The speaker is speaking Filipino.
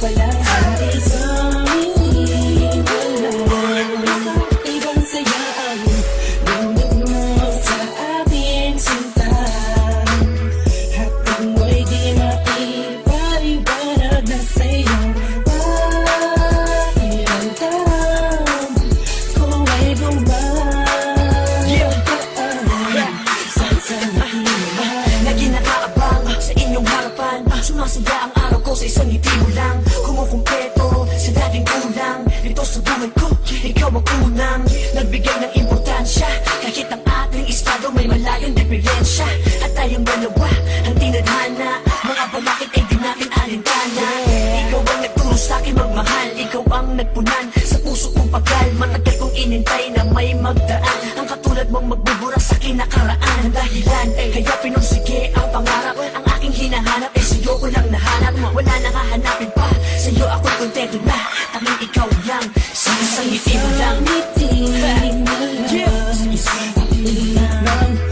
pala Sa amin, wala Ibang saya ang Damdag mo sa ating sinta. Hanggang mo'y di maipaliwanag na sa'yo. Sumasaya ang araw ko sa isang ngiti mo lang. tulad mong magbubura sa kinakaraan. Ang dahilan, ay kaya pinursige ang pangarap. Ang aking hinahanap, ay sa'yo ko lang nahanap. Wala nang hahanapin pa, sa'yo ako kontento na. Tanging ikaw lang, sa isang ngiti mo lang Isang ngiti mo lang.